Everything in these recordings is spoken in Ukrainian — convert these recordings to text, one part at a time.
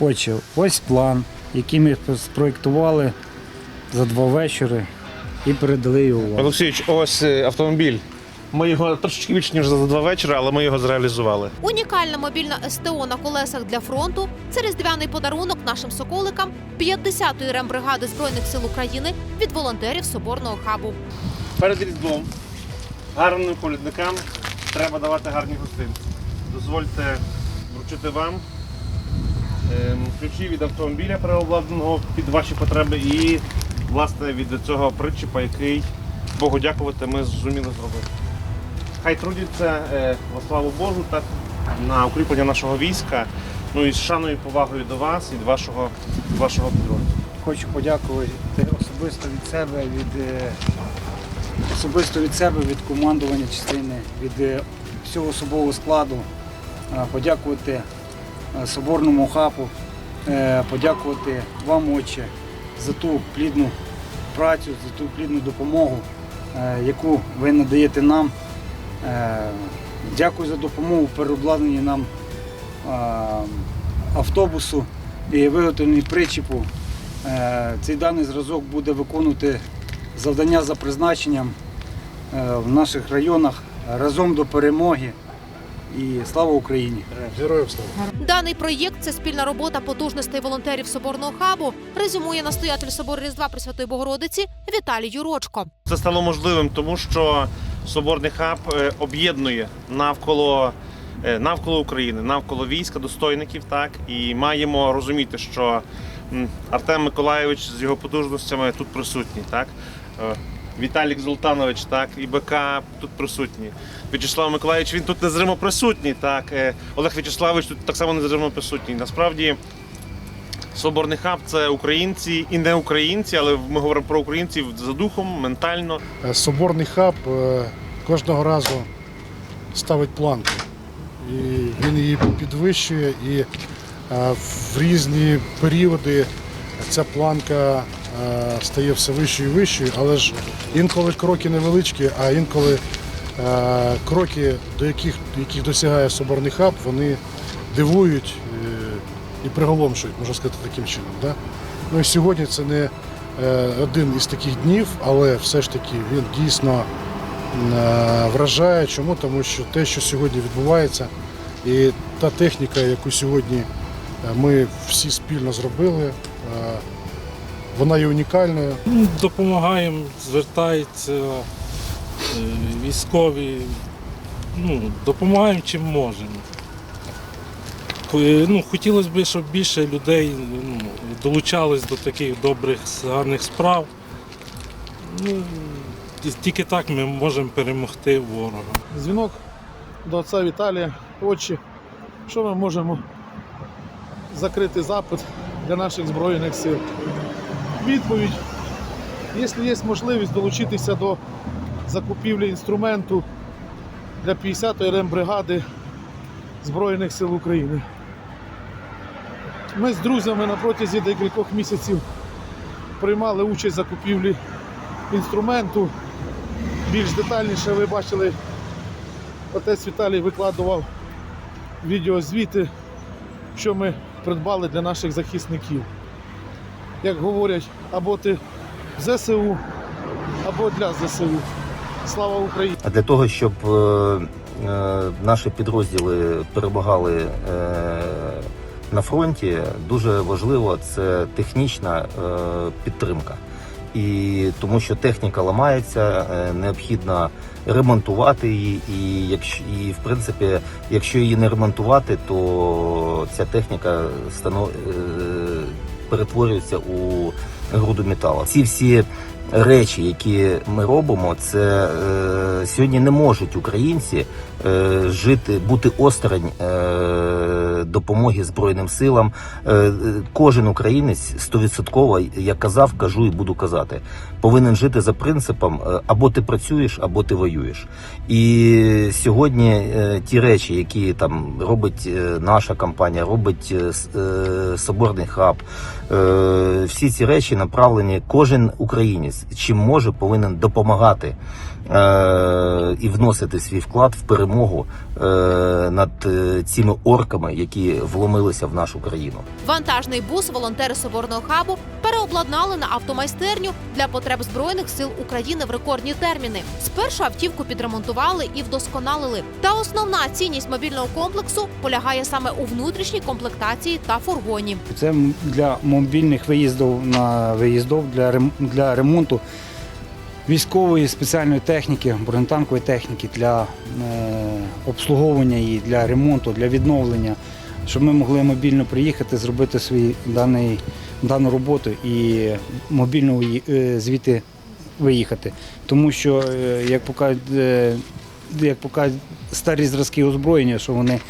Отже, ось план, який ми спроєктували за два вечори і передали його вам. Олексійович, ось е, автомобіль. Ми його трошечки більше ніж за два вечора, але ми його зреалізували. Унікальна мобільна СТО на колесах для фронту це різдвяний подарунок нашим соколикам 50-ї рембригади Збройних сил України від волонтерів Соборного хабу. Перед різдвом гарним політникам треба давати гарні гостинці. Дозвольте вручити вам ключі від автомобіля переобладнаного під ваші потреби і власне від цього причіпа, який Богу дякувати, ми зуміли зробити. Хай трудяться е, во славу Божу так на укріплення нашого війська. Ну і з шаною і повагою до вас і до вашого, вашого підрозділу. Хочу подякувати особисто від себе, від е, особисто від себе, від командування частини, від е, всього особового складу. Подякувати Соборному хапу, е, подякувати вам, отче, за ту плідну працю, за ту плідну допомогу, е, яку ви надаєте нам. Е, Дякую за допомогу в переобладнанні нам е, автобусу і виготовленні причіпу. Е, Цей даний зразок буде виконувати завдання за призначенням е, в наших районах разом до перемоги. І слава Україні! Героям слава! Даний проєкт це спільна робота потужностей волонтерів Соборного хабу. Резюмує настоятель собору Різдва Пресвятої Богородиці Віталій Юрочко. Це стало можливим, тому що Соборний хаб е, об'єднує навколо, е, навколо України, навколо війська, достойників. Так і маємо розуміти, що Артем Миколайович з його потужностями тут присутній. Так Е, Віталік Золтанович, так і БК тут присутні. В'ячеслав Миколаївич, він тут незримо присутній. Так Е, Олег В'ячеславович тут так само незримо присутній. Насправді. Соборний хаб це українці і не українці, але ми говоримо про українців за духом, ментально. Е, Соборний хаб е, кожного разу ставить планку. І він її підвищує, і в різні періоди ця планка стає все вищою і вищою, але ж інколи кроки невеличкі, а інколи е, кроки, до яких, яких досягає Соборний хаб, вони дивують е, і приголомшують, можна сказати, таким чином. Да? Ну і сьогодні це не е, один із таких днів, але все ж таки він дійсно е, вражає. Чому? Тому що те, що сьогодні відбувається, і та техніка, яку сьогодні е, ми всі спільно зробили, е, вона є унікальною. Ну, Допомагаємо, звертаються е, військові. Ну, допомагаємо чим можемо. Ну, хотілося б, щоб більше людей ну, долучались до таких добрих, гарних справ. Ну, тільки так ми можемо перемогти ворога. дзвінок до отця Віталія. Отче, що ми можемо закрити запит для наших Збройних сил? Відповідь. Якщо є можливість долучитися до закупівлі інструменту для 50-ї рембригади Збройних сил України. Ми з друзями на протязі декількох місяців приймали участь в закупівлі інструменту. Більш детальніше ви бачили Отець Віталій викладував відеозвіти, що ми придбали для наших захисників. Як говорять, або ти ЗСУ, або для ЗСУ. Слава Україні! А для того, щоб е, е, наші підрозділи перемагали е, на фронті, дуже важливо це технічна е, підтримка. І тому що техніка ламається, е, необхідно ремонтувати її. І якщо і в принципі, якщо її не ремонтувати, то ця техніка е, перетворюється у груду металу. Ці всі речі, які ми робимо, це е, сьогодні не можуть українці е, жити, бути осторонь е, допомоги Збройним силам. Е, кожен українець стовідсотково, як казав, кажу і буду казати, повинен жити за принципом е, або ти працюєш, або ти воюєш. І сьогодні е, ті речі, які там робить е, наша компанія, робить е, е, Соборний хаб, е, всі ці речі направлені, кожен українець чим може повинен допомагати і вносити свій вклад в перемогу е, над е, цими орками, які вломилися в нашу країну. Вантажний бус волонтери соборного хабу переобладнали на автомайстерню для потреб збройних сил України в рекордні терміни. Спершу автівку підремонтували і вдосконалили. Та основна цінність мобільного комплексу полягає саме у внутрішній комплектації та фургоні. Це для мобільних виїздів на рем- для ремонту військової спеціальної техніки, бронетанкової техніки для е, обслуговування її, для ремонту, для відновлення, щоб ми могли мобільно приїхати, зробити свій даний, дану роботу і мобільно е, звідти виїхати. Тому що, е, як покажуть, як покажуть старі зразки озброєння, що вони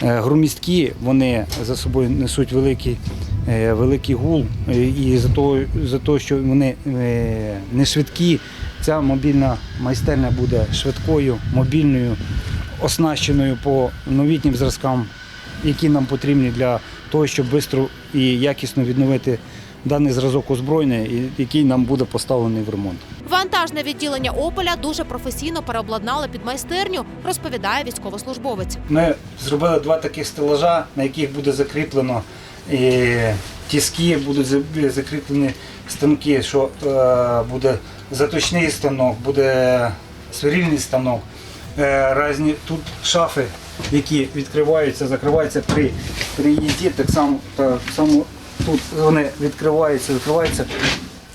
громісткі, вони за собою несуть великий, великий гул. е, І за того, за того, що вони е, не швидкі, ця мобільна майстерня буде швидкою, мобільною, оснащеною по новітнім зразкам, які нам потрібні для того, щоб швидко і якісно відновити даний зразок озброєння, який нам буде поставлений в ремонт. Вантажне відділення Ополя дуже професійно переобладнали під майстерню, розповідає військовослужбовець. Ми зробили два таких стелажа, на яких буде закріплено тіски, будуть закріплені станки, що е, буде заточний станок, буде свирільний станок. Е, різні тут шафи, які відкриваються, закриваються при, при їзді, так само, так само тут вони відкриваються, закриваються.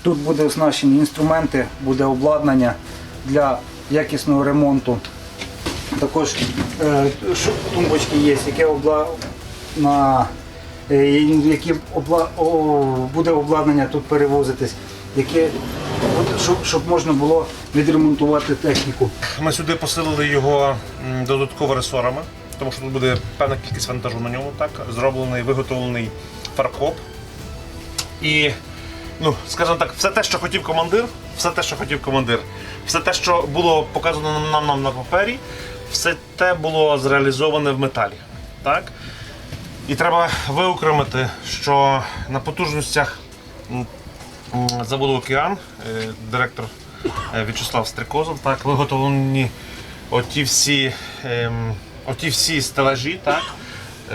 Тут буде оснащені інструменти, буде обладнання для якісного ремонту. Також е, тумбочки є, які обла... на е, які обла... о, буде обладнання тут перевозитись, яке щоб, щоб можна було відремонтувати техніку. Ми сюди посилили його додатково ресорами, тому що тут буде певна кількість вантажу на ньому. Так зроблений, виготовлений фаркоп. І, ну, скажімо так, все те, що хотів командир, все те, що хотів командир, все те, що було показано нам, нам на папері, все те було зреалізоване в металі. Так? І треба виокремити, що на потужностях заводу Океан, е, директор е, В'ячеслав Стрикозов, так, виготовлені оті всі, ем, оті всі стелажі, так,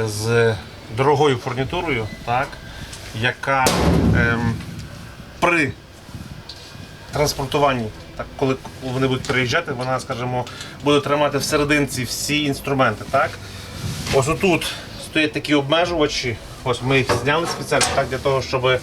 з дорогою фурнітурою, так, яка ем, при транспортуванні, так, коли вони будуть приїжджати, вона, скажімо, буде тримати всерединці всі інструменти. Так? Ось отут стоять такі обмежувачі. Ось ми їх зняли спеціально так, для того, щоб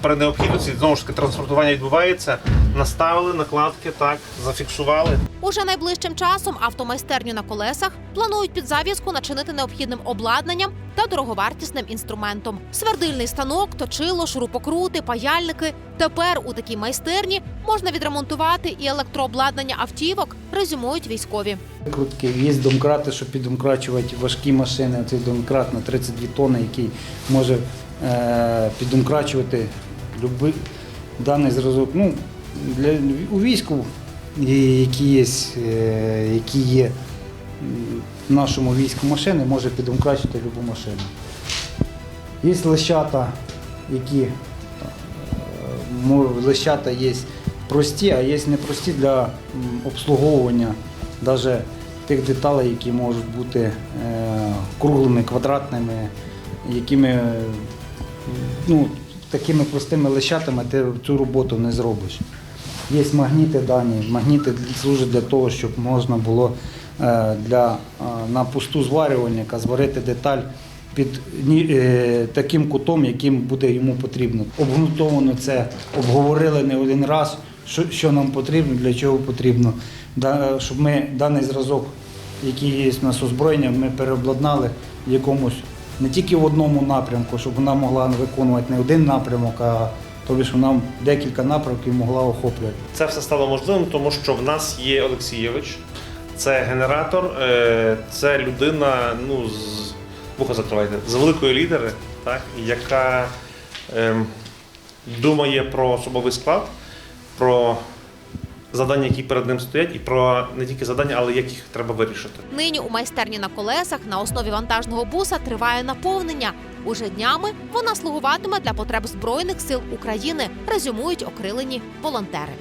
при необхідності знову ж таки транспортування відбувається. Наставили накладки, так, зафіксували. Уже найближчим часом автомайстерню на колесах планують під зав'язку начинити необхідним обладнанням та дороговартісним інструментом. Свердильний станок, точило, шурупокрути, паяльники. Тепер у такій майстерні можна відремонтувати і електрообладнання автівок, резюмують військові. Крутки, є домкрати, щоб піддомкрачувати важкі машини. Цей домкрат на 32 тонни, який може е, піддомкрачувати любий даний зразок. Ну, для, у війську, які є, е, які є в нашому війську машини, може піддомкрачувати любу машину. Є лещата, які е, лещата є прості, а є непрості для обслуговування навіть тих деталей, які можуть бути е, круглими, квадратними, якими е, ну, такими простими лещатами ти цю роботу не зробиш. Є магніти дані. Магніти служать для того, щоб можна було е, для, е, на пусту зварювальника зварити деталь під е, таким кутом, яким буде йому потрібно. Обґрунтовано це обговорили не один раз, що, нам потрібно, для чого потрібно. Щоб ми даний зразок, який є у нас озброєння, ми переобладнали якомусь не тільки в одному напрямку, щоб вона могла виконувати не один напрямок, а тобі ж вона декілька напрямків могла охоплювати. Це все стало можливим, тому що в нас є Олексійович, це генератор, е, це людина, ну, з вуха закривайте, з великої лідери, так, яка ем, думає про особовий склад, про завдання, які перед ним стоять, і про не тільки завдання, але як їх треба вирішити. Нині у майстерні на колесах на основі вантажного буса триває наповнення. Уже днями вона слугуватиме для потреб збройних сил України, резюмують окрилені волонтери.